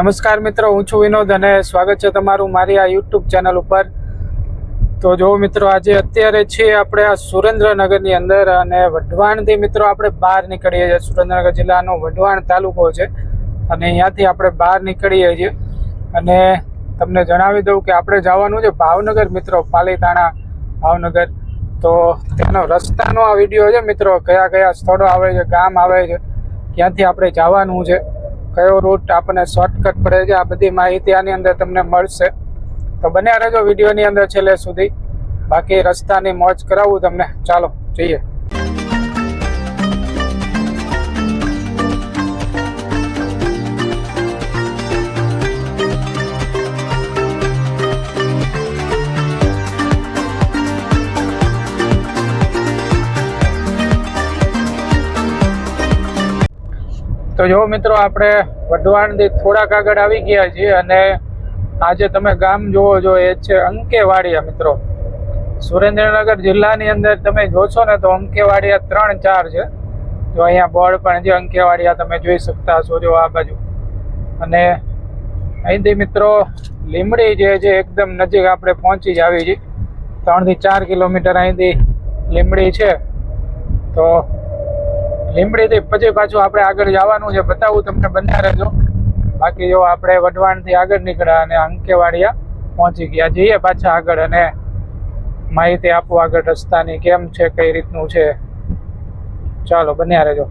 નમસ્કાર મિત્રો, હું છું વિનોદ અને સ્વાગત છે તમારું મારી આ યુટ્યુબ ચેનલ ઉપર. તો જો મિત્રો, આજે અત્યારે છીએ આપણે આ સુરેન્દ્રનગરની અંદર અને વઢવાણથી મિત્રો આપણે બહાર નીકળીએ છીએ. સુરેન્દ્રનગર જિલ્લાનો વઢવાણ તાલુકો છે અને અહીંયાથી આપણે બહાર નીકળીએ છીએ. અને તમને જણાવી દઉં કે આપણે જવાનું છે ભાવનગર મિત્રો, પાલીતાણા ભાવનગર. તો તેનો રસ્તાનો આ વીડિયો છે મિત્રો કયા કયા સ્થળો આવે છે, ગામ આવે છે, ક્યાંથી આપણે જવાનું છે. કયો રૂટ આપણને શોર્ટકટ પડે છે આ બધી માહિતી આની અંદર તમને મળશે. તો બન્યા રહેજો વિડીયોની અંદર છેલ્લે સુધી. બાકી રસ્તાની મોજ કરાવું તમને. ચાલો, જઈએ. તો જો મિત્રો આપણે વઢવાણથી થોડાક આગળ આવી ગયા છીએ અને આજે તમે ગામ જોવો જો એ છે અંકેવાડિયા મિત્રો. સુરેન્દ્રનગર જિલ્લાની અંદર તમે જોશો ને તો અંકેવાડિયા ત્રણ ચાર છે. જો અહીંયા બોર્ડ પણ છે, અંકેવાડિયા તમે જોઈ શકતા હશો જો આ બાજુ. અને અહીંથી મિત્રો લીમડી જે છે, એકદમ નજીક આપણે પહોંચી જ આવી છીએ. ત્રણથી ચાર કિલોમીટર અહીંથી લીમડી છે. તો લીમડીથી પછી પાછું આપણે આગળ જવાનું છે. બતાવું તમને બંને રહેજો બાકી જો આપણે વઢવાણથી આગળ નીકળ્યા અને અંકેવાડિયા પહોંચી ગયા. જઈએ પાછા આગળ અને માહિતી આપો આગળ રસ્તાની કેમ છે, કઈ રીતનું છે. ચાલો બન્યા રહેજો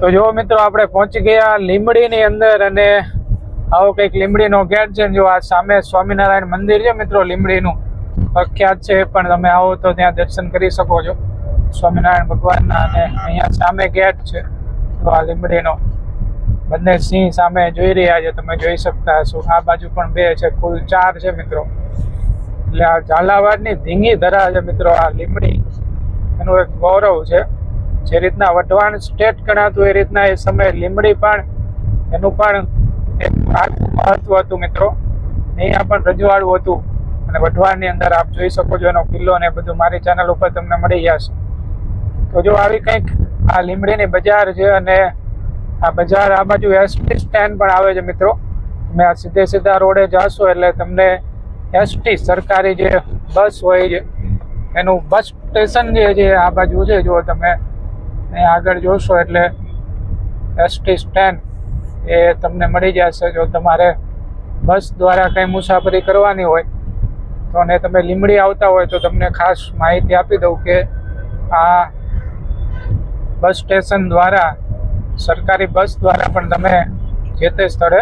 તો જો મિત્રો, આપણે પહોંચી ગયા લીમડીની અંદર અને આવો કંઈક લીમડીનો ગેટ છે જો આ સામે સ્વામિનારાયણ મંદિર છે મિત્રો લીમડીનું પ્રખ્યાત છે. પણ તમે આવો તો ત્યાં દર્શન કરી શકો છો. સ્વામિનારાયણ ભગવાનના અને અહીંયા સામે ગેટ છે. તો આ લીમડીનો બંને સિંહ સામે જોઈ રહ્યા છે, તમે જોઈ શકતા હશો. આ બાજુ પણ બે છે, કુલ ચાર છે મિત્રો. એટલે આ ઝાલાવાડની ધીંગી ધરા છે મિત્રો, આ લીમડી. એનું એક ગૌરવ છે. જે રીતના વઢવાણ સ્ટેટ ગણાતું એ રીતના એ સમયે લીમડી પણ એનું પણ એક મહત્વ હતું મિત્રો. અહીંયા પણ રજવાડું હતું. અને વઢવાણની અંદર આપ જોઈ શકો છો એનો કિલ્લો ને બધું મારી ચેનલ ઉપર તમને મળી જશે. તો જો આવી કંઈક આ લીમડીની બજાર છે અને આ બજાર આ બાજુ એસટી સ્ટેન્ડ પણ આવે છે મિત્રો. તમે આ સીધે સીધા રોડે જાશો એટલે તમને એસટી સરકારી જે બસ હોય છે, એનું બસ સ્ટેશન જે છે આ બાજુ છે, જો તમે આગળ જોશો એટલે એસટી સ્ટેન્ડ એ તમને મળી જશે. જો તમારે બસ દ્વારા કંઈ મુસાફરી કરવાની હોય, તો અને તમે લીમડી આવતા હોય તો તમને ખાસ માહિતી આપી દઉં કે આ બસ સ્ટેશન દ્વારા, સરકારી બસ દ્વારા પણ તમે જે તે સ્થળે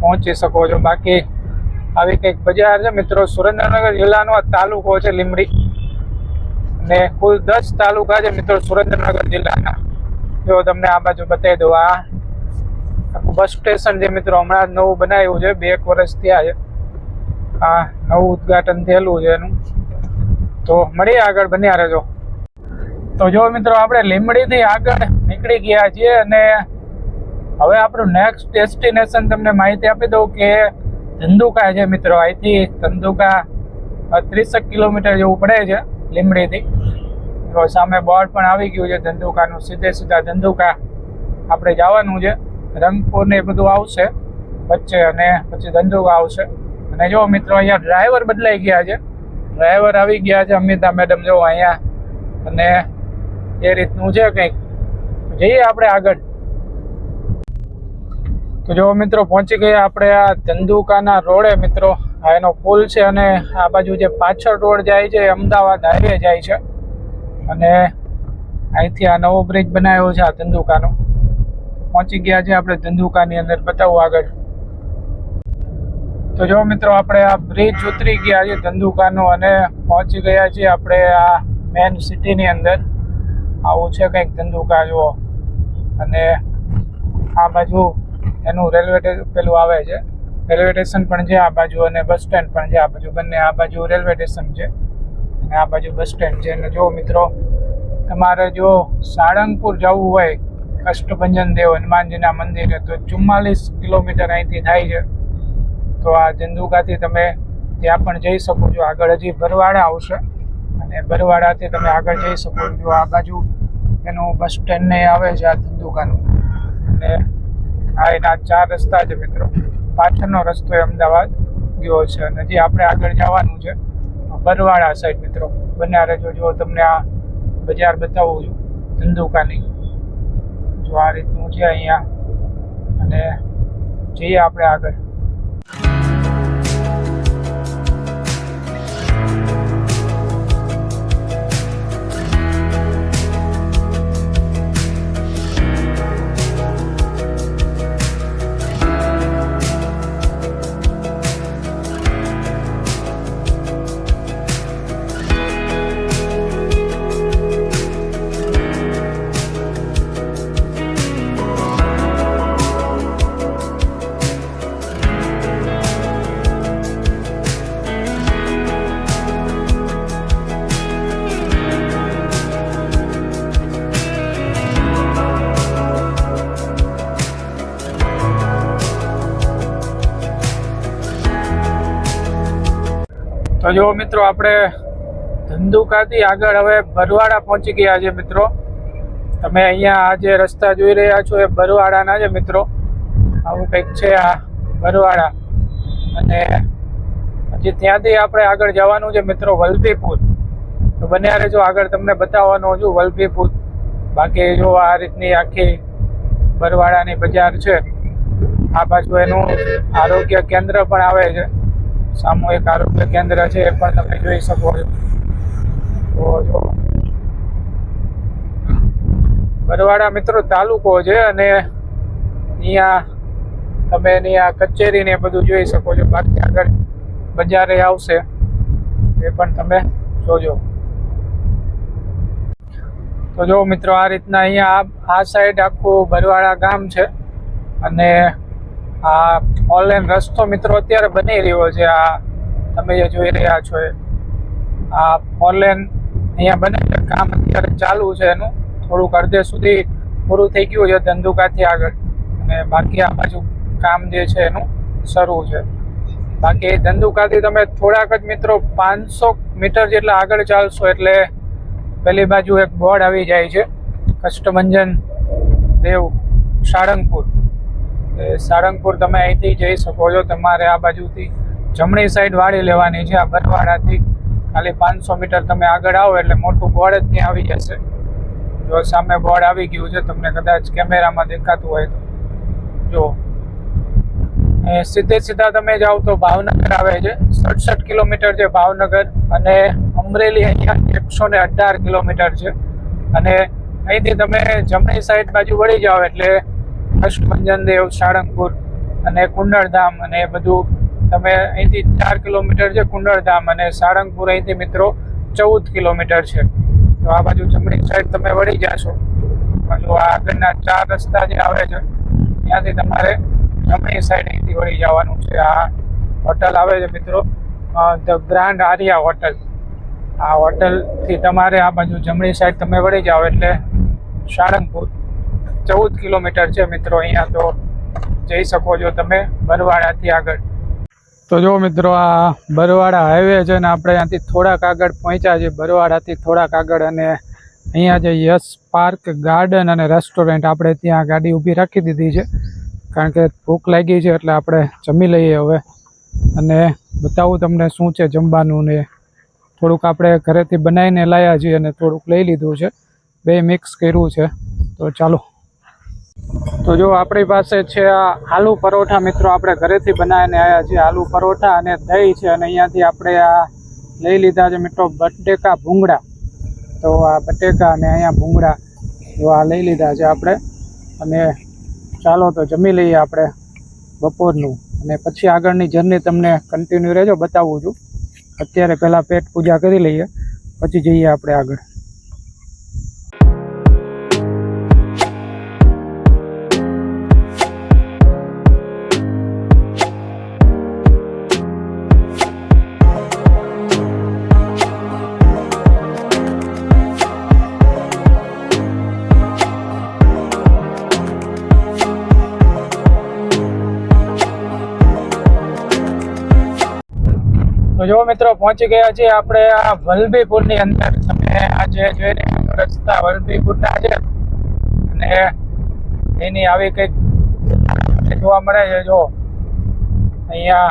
પહોંચી શકો છો. બાકી આવી કંઈક બજાર છે મિત્રો, સુરેન્દ્રનગર જિલ્લાનો આ તાલુકો છે લીમડી ને કુલ દસ તાલુકા છે મિત્રો સુરેન્દ્રનગર જિલ્લાના. જો તમને આ બાજુ બતાવી દઉં, આ બસ સ્ટેશન જે મિત્રો, હમણાં નવું બનાવ્યું છે, બે એક વર્ષ થયા છે. આ નવું ઉદ્ઘાટન થયેલું છે એનું. તો મળીએ આગળ, બન્યા રહેજો. તો જો મિત્રો, આપણે લીમડીથી આગળ નીકળી ગયા છીએ અને હવે આપણું નેક્સ્ટ ડેસ્ટિનેશન તમને માહિતી આપી દઉં કે ધંધુકા છે મિત્રો. અહીંથી ધંધુકા ત્રીસેક કિલોમીટર જેવું પડે છે લીમડીથી સામે બોર્ડ પણ આવી ગયું છે ધંધુકાનું. સીધે સીધા ધંધુકા આપણે જવાનું છે. રંગપુર ને બધું આવશે વચ્ચે અને પછી ધંધુકા આવશે. અને જો મિત્રો, અહીંયા ડ્રાઈવર બદલાઈ ગયા છે. ડ્રાઈવર આવી ગયા છે અમિતા મેડમ. જો અહીંયા અને એ રીતનું છે કંઈક. જઈએ આપણે આગળ. તો જો મિત્રો પહોંચી ગયા આપણે આ ધંધુકાના રોડે મિત્રો. આ એનો પુલ છે અને આ બાજુ જે પાછળ રોડ જાય છે અમદાવાદ હાઈવે જાય છે. અને અહીંથી આ નવો બ્રિજ બનાવ્યો છે આ ધંધુકાનો પહોંચી ગયા છે આપણે ધંધુકાની અંદર. બતાવું આગળ. તો જો મિત્રો આપણે આ બ્રિજ ઉતરી ગયા છે ધંધુકાનો અને પહોંચી ગયા છીએ આપણે આ મેન સિટીની અંદર. આવું છે કંઈક ધંધુકા જુઓ અને આ બાજુ એનું રેલવે પેલું આવે છે. રેલવે સ્ટેશન પણ છે આ બાજુ અને બસ સ્ટેન્ડ પણ છે આ બાજુ. બંને આ બાજુ રેલવે સ્ટેશન છે અને આ બાજુ બસ સ્ટેન્ડ છે. અને જો મિત્રો, તમારે જો સાળંગપુર જવું હોય કષ્ટભંજન દેવ હનુમાનજીના મંદિરે, તો ચુમ્માલીસ કિલોમીટર અહીંથી થાય છે. તો આ ધંધુકાથી તમે ત્યાં પણ જઈ શકો છો. આગળ હજી ભરવાડા આવશે. અને બરવાડાથી તમે આગળ જઈ શકો જો આ બાજુ એનું બસ સ્ટેન્ડ ને આવે છે, આ ધંધુકાનું. અને આ એના ચાર રસ્તા છે મિત્રો. પાછળનો રસ્તો એ અમદાવાદ ગયો છે અને હજી આપણે આગળ જવાનું છે. બરવાડા સાઈડ મિત્રો. બનારે જો જો તમને આ બજાર બતાવું છું, ધંધુકાની. જો આ રીતનું છે અહીંયા. અને જઈએ આપણે આગળ. જો મિત્રો, આપણે ધંધુકાથી આગળ હવે બરવાડા પહોંચી ગયા છે મિત્રો. તમે અહીંયા આ જે રસ્તા જોઈ રહ્યા છો એ બરવાડાના છે મિત્રો. આવું કંઈક છે આ બરવાડા. અને હજી ત્યાંથી આપણે આગળ જવાનું છે મિત્રો વલભીપુર. તો બન્યા રહેજો આગળ તમને બતાવવાનો છું વલભીપુર. બાકી જો આ રીતની આખી બરવાડાની બજાર છે. આ બાજુ એનું આરોગ્ય કેન્દ્ર પણ આવે છે. સામૂહિક આરોગ્ય કેન્દ્ર છે એ પણ તમે જોઈ શકો છો. જો. બરવાડા મિત્રો તાલુકો છે અને અહીંયા તમે એની આ કચેરી ને બધું જોઈ શકો છો. બાકી આગળ બજારે આવશે એ પણ તમે જોજો. તો જો મિત્રો આ રીતના અહીંયા આ સાઈડ આખું બરવાડા ગામ છે અને આ ઓનલાઈન રસ્તો મિત્રો અત્યારે બની રહ્યો છે. આ તમે જે જોઈ રહ્યા છો એ. આ ઓનલાઈન અહીંયા બને છે કામ અત્યારે ચાલુ છે એનું. થોડુંક અડધે સુધી પૂરું થઈ ગયું છે ધંધુકાથી આગળ. અને બાકી આ બાજુ કામ જે છે એનું શરૂ છે. બાકી ધંધુકાથી તમે થોડાક જ મિત્રો પાંચસો મીટર જેટલા આગળ ચાલશો એટલે પેલી બાજુ એક બોર્ડ આવી જાય છે. કષ્ટભંજન દેવ, સાળંગપુર. એ સાળંગપુર તમે અહીંથી જઈ શકો છો. તમારે આ બાજુથી જમણી સાઈડ વાળી લેવાની છે. આ બરવાડાથી ખાલી પાંચસો મીટર તમે આગળ આવો એટલે મોટું બોર્ડ જ ત્યાં આવી જશે. જો સામે બોર્ડ આવી ગયું છે, તમને કદાચ કેમેરામાં દેખાતું હોય તો. જો. સીધે સીધા તમે જાઓ તો ભાવનગર આવે છે. સડસઠ કિલોમીટર છે ભાવનગર અને અમરેલી અહીંયા એકસો ને અઢાર કિલોમીટર છે. અને અહીંથી તમે જમણી સાઈડ બાજુ વળી જાઓ એટલે કષ્ટભંજન દેવ સાળંગપુર અને કુંડળધામ અને એ બધું તમે અહીંથી ચાર કિલોમીટર છે કુંડળધામ અને સાળંગપુર અહીંથી મિત્રો ચૌદ કિલોમીટર છે. તો આ બાજુ જમણી સાઈડ તમે વળી જાશો બાજુ આ આગળના ચાર રસ્તા જે આવે છે, ત્યાંથી તમારે જમણી સાઈડ અહીંથી વળી જવાનું છે. આ હોટલ આવે છે મિત્રો ધ ગ્રાન્ડ આર્યા હોટલ. આ હોટલથી તમારે આ બાજુ જમણી સાઈડ તમે વળી જાઓ એટલે સાળંગપુર. ચૌદ કિલોમીટર છે મિત્રો અહીંયા તો જઈ શકો છો તમે બરવાડાથી આગળ. તો જો મિત્રો આ બરવાડા હાઈવે છે ને આપણે ત્યાંથી થોડાક આગળ પહોંચ્યા છીએ, બરવાડાથી થોડાક આગળ અને અહીંયા જે યસ પાર્ક ગાર્ડન અને રેસ્ટોરન્ટ આપણે ત્યાં ગાડી ઊભી રાખી દીધી છે. કારણ કે ભૂખ લાગી છે એટલે આપણે જમી લઈએ હવે. અને બતાવું તમને શું છે જમવાનું ને થોડુંક આપણે ઘરેથી બનાવીને લાવ્યા છીએ અને થોડુંક લઈ લીધું છે. બે મિક્સ કર્યું છે. તો ચાલો. તો જો આપણી પાસે છે આ આલુ પરોઠા, મિત્રો, આપણે ઘરેથી બનાવીને આવ્યા છીએ આલુ પરોઠા અને દહીં છે અને અહીંયાથી આપણે આ લઈ લીધા છે, મિત્રો, બટેકા ભૂંગળા. તો આ બટેકા અને અહીંયા ભૂંગળા જો આ લઈ લીધા છે આપણે. અને ચાલો તો જમી લઈએ આપણે બપોરનું. અને પછી આગળની જર્ની તમને કન્ટિન્યુ રહેજો, બતાવું છું. અત્યારે પહેલાં પેટ પૂજા કરી લઈએ, પછી જઈએ આપણે આગળ. તો જો મિત્રો પહોંચી ગયા છીએ આપણે આ વલભીપુરની અંદર. તમે આજે જોઈ રહ્યા રસ્તા વલભીપુરના છે. અને એની આવી કંઈક જોવા મળે છે. જો અહીંયા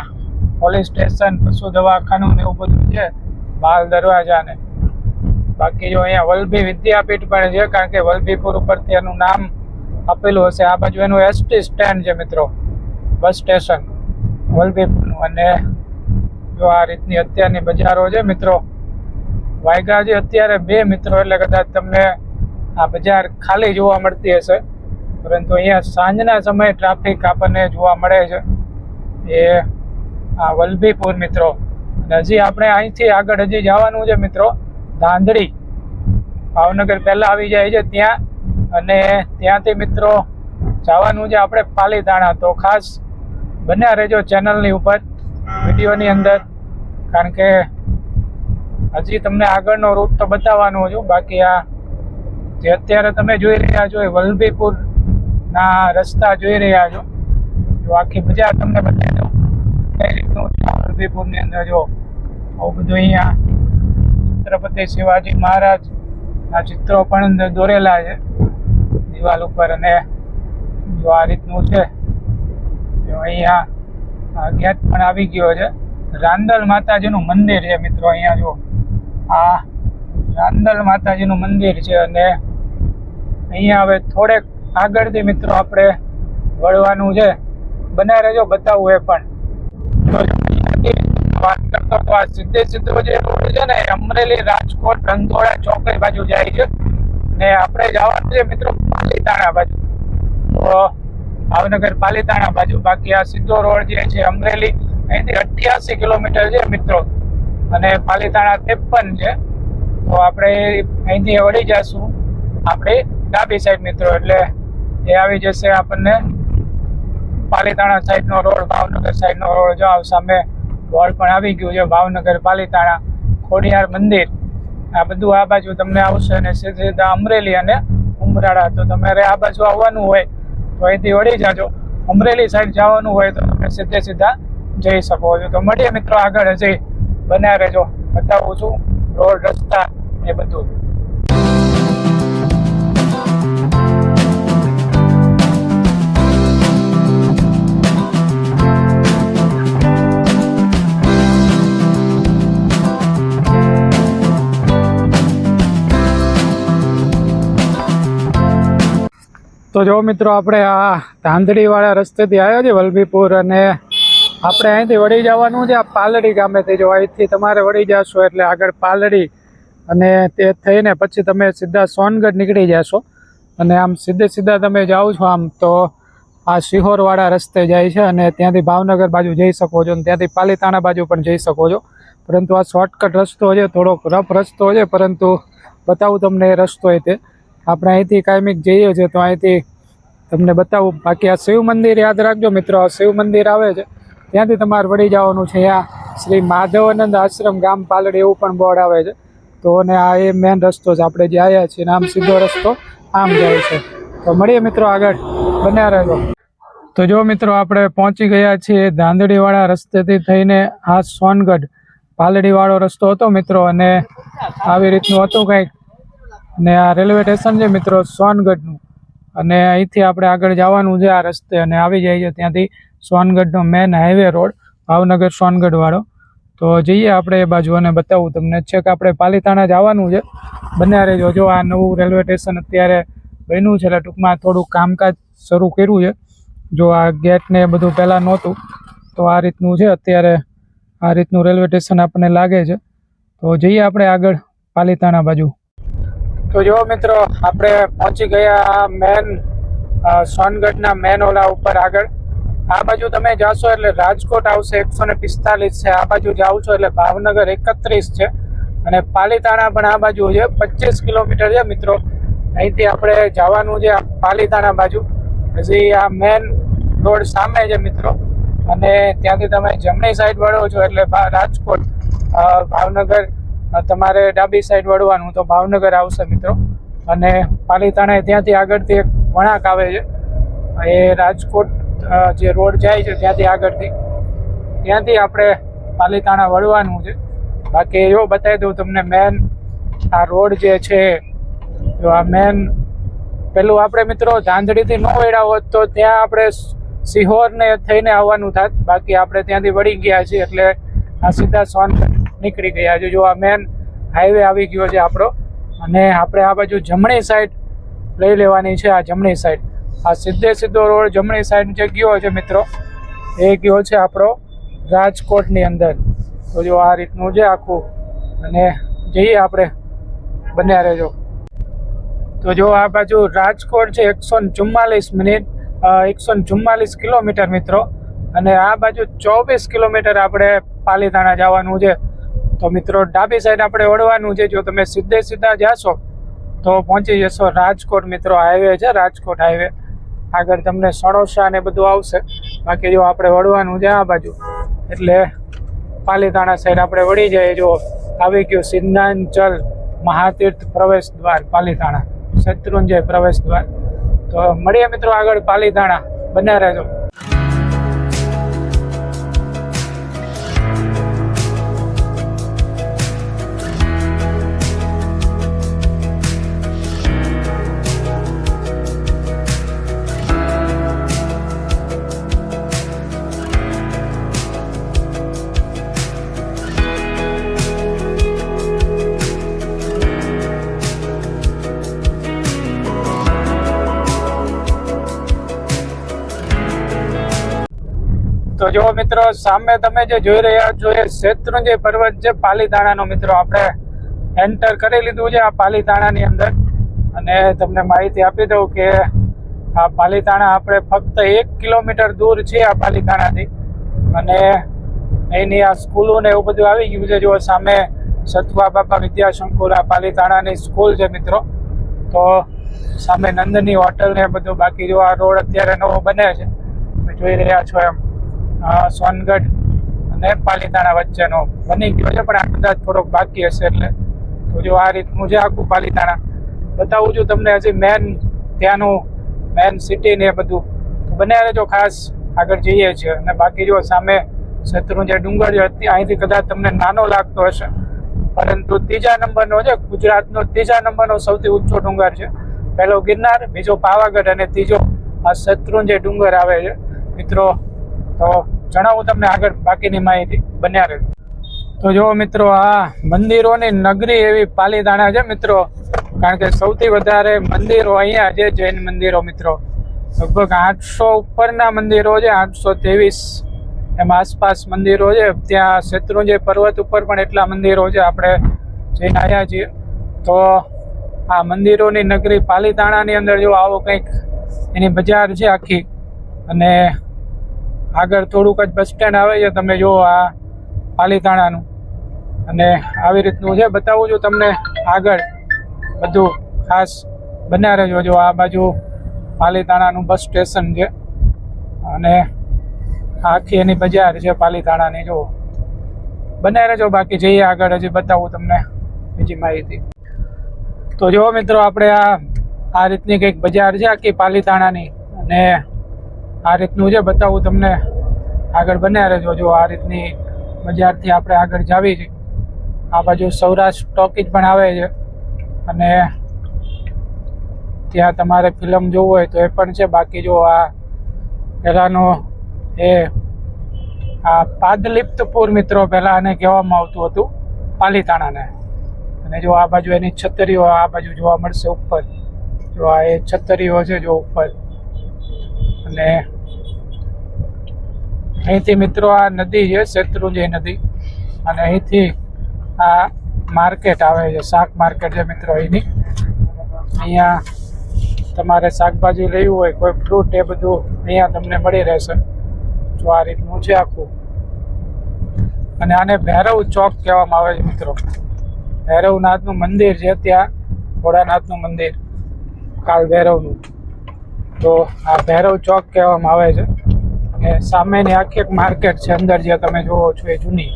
પોલીસ સ્ટેશન, પશુ દવાખાનું ને એવું બધું છે. બાલ દરવાજા ને બાકી જો અહીંયા વલભી વિદ્યાપીઠ પણ છે, કારણ કે વલભીપુર ઉપરથી એનું નામ આપેલું હશે. આ બાજુ એનું એસટી સ્ટેન્ડ છે મિત્રો. બસ સ્ટેશન વલભીપુરનું. અને જો આ રીતની અત્યારની બજારો છે મિત્રો, વાયગા છે અત્યારે બે મિત્રો એટલે કદાચ તમને આ બજાર ખાલી જોવા મળતી હશે. પરંતુ અહીંયા સાંજના સમયે ટ્રાફિક આપણને જોવા મળે છે. એ આ વલભીપુર મિત્રો. અને હજી આપણે અહીંથી આગળ હજી જવાનું છે મિત્રો ધાંધડી ભાવનગર પહેલા આવી જાય છે ત્યાં. અને ત્યાંથી મિત્રો જવાનું છે આપણે પાલીતાણા. તો ખાસ બન્યા રહેજો ચેનલની ઉપર, વિડીયોની અંદર. કારણ કે હજી તમને આગળનો રૂટ તો બતાવવાનો છું બાકી આ જે અત્યારે તમે જોઈ રહ્યા છો એ વલભીપુર ના રસ્તા જોઈ રહ્યા છો. જો આખી બજાર તમને બતાવી દઉં. કઈ રીતનું આ વલભીપુરની અંદર જો આવું બધું અહીંયા છત્રપતિ શિવાજી મહારાજ ના ચિત્રો પણ અંદર દોરેલા છે. દિવાલ ઉપર અને જો આ રીતનું છે અહીંયા અજ્ઞાત પણ આવી ગયો છે. રાંદલ માતાજીનું મંદિર છે મિત્રો, અહીંયા જો આ રાંદલ માતાજીનું મંદિર છે અને અહીંયા હવે થોડેક આગળથી મિત્રો આપણે વળવાનું છે. બને રહેજો બતાવું એ પણ. વાત કરતો તો આ સીધે સીધો જે રોડ છે ને અમરેલી રાજકોટ રંધોળા ચોકડી બાજુ જાય છે. ને આપણે જવાનું છે મિત્રો પાલીતાણા બાજુ. તો ભાવનગર પાલીતાણા બાજુ. બાકી આ સીધો રોડ જે છે અમરેલી અહીંથી અઠ્યાસી કિલોમીટર છે મિત્રો. અને પાલીતાણા ત્રેપન છે. તો આપણે અહીંથી વળી જશું. આપણે ડાબી સાઈડ મિત્રો, એટલે એ આવી જશે આપણને. પાલીતાણા સાઈડનો રોડ, ભાવનગર સાઈડનો રોડ. જો સામે બોર્ડ પણ આવી ગયું છે, ભાવનગર, પાલીતાણા, ખોડિયાર મંદિર. આ બધું આ બાજુ તમને આવશે અને સીધા સીધા અમરેલી અને ઉમરાળા. તો તમારે આ બાજુ આવવાનું હોય, તો અહીંથી વળી જાજો. અમરેલી સાઈડ જવાનું હોય તો તમે સીધે સીધા જઈ શકો છો. તો મળીએ મિત્રો આગળ હજી. બન્યા રહેજો. બતાવું છું. રોડ, રસ્તા એ બધું. તો જો મિત્રો, આપણે આ ધાંધડીવાળા રસ્તેથી આવ્યા છે વલભીપુર અને આપણે અહીંથી વળી જવાનું છે, આ પાલડી ગામેથી જો અહીંથી તમારે વળી જશો એટલે આગળ પાલડી અને તે થઈને પછી તમે સીધા સોનગઢ નીકળી જશો. અને આમ સીધે સીધા તમે જાઓ છો આમ તો આ શિહોરવાળા રસ્તે જાય છે અને ત્યાંથી ભાવનગર બાજુ જઈ શકો છો અને ત્યાંથી પાલીતાણા બાજુ પણ જઈ શકો છો. પરંતુ આ શોર્ટકટ રસ્તો છે, થોડોક રફ રસ્તો છે, પરંતુ બતાવું તમને એ રસ્તો એ તે. આપણે અહીંથી કાયમિક જઈએ છીએ તો અહીંથી તમને બતાવું. બાકી આ શિવ મંદિર યાદ રાખજો મિત્રો, આ શિવ મંદિર આવે છે. ત્યાંથી તમારે વળી જવાનું છે અહીંયા શ્રી માધવાનંદ આશ્રમ ગામ પાલડી એવું પણ બોર્ડ આવે છે. તો અને આ એ મેન રસ્તો છે. આપણે જે આવ્યા છીએ નામ સીધો રસ્તો, આમ જાય છે. તો મળીએ મિત્રો આગળ. બન્યા રહેજો. તો જો મિત્રો આપણે પહોંચી ગયા છીએ ધાંધડીવાળા રસ્તેથી થઈને આ સોનગઢ પાલડીવાળો રસ્તો હતો મિત્રો. અને આવી રીતનું હતું કંઈક. અને આ રેલવે સ્ટેશન છે મિત્રો સોનગઢનું. અને અહીંથી આપણે આગળ જવાનું છે આ રસ્તે. અને આવી જાય છે ત્યાંથી સોનગઢનો main highway road Bhavnagar Songadh વાળો. તો જઈએ આપણે એ બાજુ અને બતાવું તમને. છેક આપણે પાલીતાણા જવાનું છે. બન્યા રહેજો જો આ નવું રેલવે સ્ટેશન અત્યારે બન્યું છે, એટલે ટૂંકમાં થોડું કામકાજ શરૂ કર્યું છે. જો આ ગેટ ને એ બધું પહેલાં નહોતું, તો આ રીતનું છે. અત્યારે આ રીતનું રેલવે સ્ટેશન આપણને લાગે છે. તો જઈએ આપણે આગળ પાલીતાણા બાજુ. તો જો મિત્રો, આપણે પહોંચી ગયા મેન સોનગઢના મેન ઓલા ઉપર આગળ. આ બાજુ તમે જાશો એટલે રાજકોટ આવશે એકસો ને પિસ્તાલીસ છે. આ બાજુ જાઓ છો એટલે ભાવનગર એકત્રીસ છે. અને પાલીતાણા પણ આ બાજુ છે. પચીસ કિલોમીટર છે મિત્રો. અહીંથી આપણે જવાનું છે પાલીતાણા બાજુ. હજી આ મેન રોડ સામે છે મિત્રો. અને ત્યાંથી તમે જમણી સાઈડ વળો છો એટલે રાજકોટ ભાવનગર તમારે ડાબી સાઈડ વળવાનું તો ભાવનગર આવશે મિત્રો. અને પાલીતાણા ત્યાંથી આગળથી એક વણાક આવે છે. એ રાજકોટ જે રોડ જાય છે ત્યાંથી આગળથી. ત્યાંથી આપણે પાલીતાણા વળવાનું છે. બાકી એવો બતાવી દઉં તમને મેન આ રોડ જે છે, જો આ મેન પેલું આપણે મિત્રો ધાંધડીથી ન વેડા હોત તો ત્યાં આપણે સિહોરને થઈને આવવાનું થાત. બાકી આપણે ત્યાંથી વળી ગયા છીએ એટલે આ સીધા સોન નીકળી ગયા છે. જો આ મેન હાઈવે આવી ગયો છે આપણો. અને આપણે આ બાજુ જમણી સાઈડ લઈ લેવાની છે, આ જમણી સાઈડ આ સીધે સીધો રોડ જમણી સાઈડ જે ગયો છે મિત્રો, એ ગયો છે આપણો રાજકોટની અંદર. તો જો આ રીતનું છે આખું, અને જઈએ આપણે બન્યા રહેજો તો જો આ બાજુ રાજકોટ છે એકસો ચુમ્માલીસ મિનિટ એકસો ચુમ્માલીસ કિલોમીટર મિત્રો, અને આ બાજુ ચોવીસ કિલોમીટર આપણે પાલીતાણા જવાનું છે. તો મિત્રો, ડાબી સાઈડ આપણે વળવાનું છે. જો તમે સીધે સીધા જાશો, તો પહોંચી જશો રાજકોટ મિત્રો હાઈવે છે, રાજકોટ હાઈવે આગળ તમને સણોસા ને બધું આવશે. બાકી જો આપણે વળવાનું છે આ બાજુ, એટલે પાલીતાણા સાઈડ આપણે વળી જઈએ. જો આવી ગયું સિદ્ધાંચલ મહાતીર્થ પ્રવેશ દ્વાર, પાલીતાણા, શત્રુંજય પ્રવેશ દ્વાર. તો મળીએ મિત્રો આગળ પાલીતાણા. બન્યા રહેજો. તો જો મિત્રો, સામે તમે જે જોઈ રહ્યા છો, એ શેત્રુંજય પર્વત છે, પાલીતાણાનો મિત્રો. આપણે એન્ટર કરી લીધું છે આ પાલીતાણાની અંદર. અને તમને માહિતી આપી દઉં કે આ પાલીતાણા આપણે ફક્ત એક કિલોમીટર દૂર છે આ પાલીતાણાથી. અને અહીંની આ સ્કૂલો ને એવું બધું આવી ગયું છે. જો સામે સતવા બાપા વિદ્યાસંકુલ આ પાલીતાણાની સ્કૂલ છે મિત્રો. તો સામે નંદની હોટલ ને બધું બાકી જો આ રોડ અત્યારે નવો બને છે. જોઈ રહ્યા છો એમ. સોનગઢ અને પાલીતાણા વચ્ચેનો બની ગયો છે, પણ આ કદાચ થોડોક બાકી હશે એટલે તો જો આ રીતનું છે આખું પાલીતાણા. બતાવું છું તમને હજી મેન ત્યાંનું મેન સિટી ને બધું. તો જો ખાસ આગળ જઈએ છીએ અને બાકી જો સામે શત્રુંજય ડુંગર છે અહીંથી કદાચ તમને નાનો લાગતો હશે. પરંતુ ત્રીજા નંબરનો છે, ગુજરાતનો ત્રીજા નંબરનો સૌથી ઊંચો ડુંગર છે. પહેલો ગિરનાર, બીજો પાવાગઢ અને ત્રીજો આ શત્રુંજય ડુંગર આવે છે. મિત્રો તો જણાવું તમને આગળ બાકીની માહિતી બન્યા રહે તો જો મિત્રો, આ મંદિરોની નગરી એવી પાલીતાણા છે મિત્રો. કારણ કે સૌથી વધારે મંદિરો અહીંયા છે, જૈન મંદિરો મિત્રો. લગભગ આઠસો ઉપરના મંદિરો છે, આઠસો ત્રેવીસ એમાં આસપાસ મંદિરો છે. ત્યાં શેત્રુંજય પર્વત ઉપર પણ એટલા મંદિરો છે, આપણે જઈને આવ્યા છીએ. તો આ મંદિરોની નગરી પાલીતાણાની અંદર જો આવો કંઈક, એની બજાર છે આખી. અને આગળ થોડુંક જ બસ સ્ટેન્ડ આવે છે તમે જુઓ આ પાલીતાણાનું. અને આવી રીતનું છે, બતાવું છું તમને આગળ બધું ખાસ બન્યા રહેજો, જો આ બાજુ પાલીતાણાનું બસ સ્ટેશન છે. અને આખી એની બજાર છે પાલીતાણાની, જો. બન્યા રહેજો, બાકી જઈએ આગળ, હજી બતાવું તમને બીજી માહિતી. તો જો મિત્રો, આપણે આ આ રીતની કંઈક બજાર છે આખી પાલીતાણાની. અને આ રીતનું છે. બતાવું તમને આગળ બન્યા રહેજો. જો આ રીતની બજારથી આપણે આગળ જાવી છે. આ બાજુ સૌરાષ્ટ્ર ટોકીજ પણ આવે છે. અને ત્યાં તમારે ફિલ્મ જોવું હોય તો એ પણ છે. બાકી જો આ પહેલાંનો એ આ પાદલિપ્તપુર મિત્રો પહેલાં આને કહેવામાં આવતું હતું, પાલીતાણાને. અને જો આ બાજુ એની છતરીઓ આ બાજુ જોવા મળશે ઉપર. જો આ એ છતરીઓ છે જો ઉપર. અને અહીંથી મિત્રો આ નદી છે, શેત્રુંજી નદી. અને અહીંથી આ માર્કેટ આવે છે, શાક માર્કેટ છે મિત્રો અહીંની. અહીંયા તમારે શાકભાજી લેવું હોય, કોઈ ફ્રૂટ એ બધું અહીંયા તમને મળી રહેશે. જો આ રીતનું છે આખું. અને આને ભૈરવ ચોક કહેવામાં આવે છે મિત્રો. ભૈરવનાથનું મંદિર છે ત્યાં, ભોળાનાથનું મંદિર, કાલ ભૈરવનું. તો આ ભૈરવ ચોક કહેવામાં આવે છે. અને સામેની આખી એક માર્કેટ છે, અંદર જે તમે જોવો છો એ જૂની,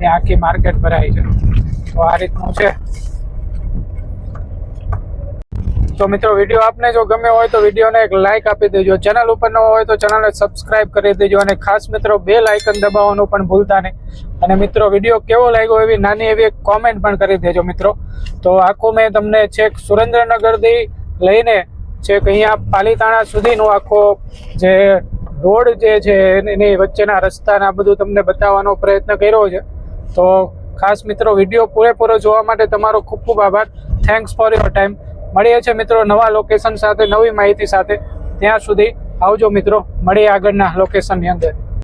એ આખી માર્કેટ ભરાઈ છે. તો આ રીતનું છે. તો મિત્રો, વીડિયો આપને જો ગમ્યો હોય તો વિડીયોને એક લાઇક આપી દેજો. ચેનલ ઉપર નવો હોય તો ચેનલને સબસ્ક્રાઇબ કરી દેજો અને ખાસ મિત્રો બે લાઇકન દબાવવાનું પણ ભૂલતા નહીં. અને મિત્રો, વીડિયો કેવો લાગ્યો એવી નાની એવી કોમેન્ટ પણ કરી દેજો મિત્રો. તો આખું મેં તમને છેક સુરેન્દ્રનગરથી લઈને છેક અહીંયા પાલીતાણા સુધીનું આખો જે રોડ જે છે, એની વચ્ચેના રસ્તાના બધું તમને બતાવવાનો પ્રયત્ન કર્યો છે. તો ખાસ મિત્રો, વીડિયો પૂરેપૂરો જોવા માટે તમારો ખૂબ ખૂબ આભાર. થેન્ક્સ ફોર યોર ટાઈમ મળીએ છીએ મિત્રો નવા લોકેશન સાથે, નવી માહિતી સાથે. ત્યાં સુધી આવજો મિત્રો. મળીએ આગળના લોકેશનની અંદર.